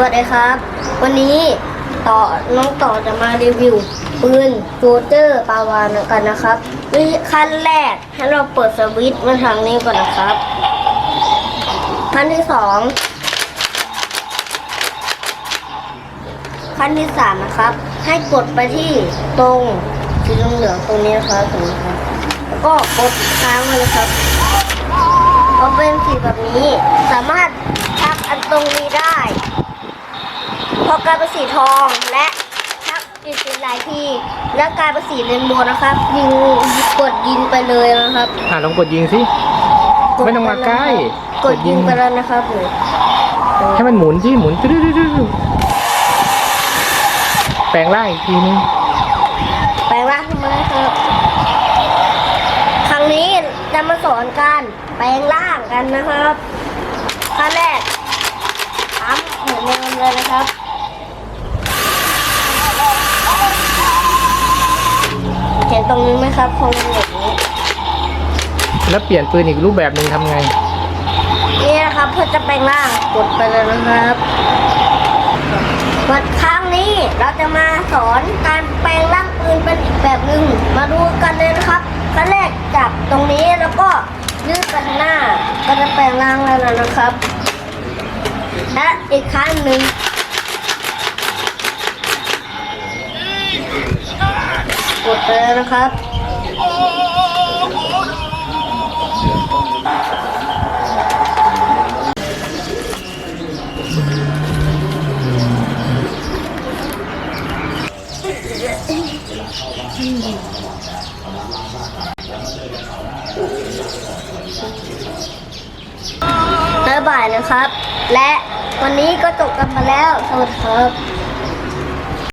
วัสดีครับ วันนี้ต่อน้องต่อจะมารีวิวปืนโจเจอร์ปาวานกันนะครับวิขั้นแรกให้เราเปิดสวิตช์มาทางนี้ก่อนนะครับขั้นที่สองขั้นที่สามนะครับ ให้กดไปที่ตรงสีเหลืองตรงนี้นะครับตรงนี้ครับแล้วก็กดค้างไว้เลยครับพอเป็นสีแบบนี้สามารถชักอันตรงนี้ได้ พอกลายเป็นสีทองและชักอีกเป็นหลายที่แล้วกลายเป็นสีเรนโบว์นะครับ ยิงกดยิงไปเลยนะครับอะลองกดยิงสิกดไม่ต้องมาใกล้กดยิงไปแล้วนะครับผมให้มันหมุนสิหมุนตึ๊ดๆๆแปลงร่างอีกทีนึงแปลงร่างขึ้นมาเลยครับครั้งนี้จะมาสอนการแปลงร่างกันนะครับขั้นแรกทำเหมือนเดิมเลยนะครับ ตรงนี้ไหมครับคงอย่างนี้แล้วเปลี่ยนปืนอีกรูปแบบหนึ่งทำไง นี่นะครับเพื่อจะแปลงร่างกดไปเลยนะครับวันครั้งนี้เราจะมาสอนการแปลงร่างปืนเป็นอีกแบบหนึ่งมาดูกันเลยนะครับขั้นแรกจับตรงนี้แล้วก็ยืดไปข้างหน้าก็จะแปลงร่างแล้วนะครับและอีกครั้งหนึ่ง กดไปเลยนะครับบ๊ายบายนะครับ และวันนี้ก็จบกันมาแล้ว สวัสดีครับ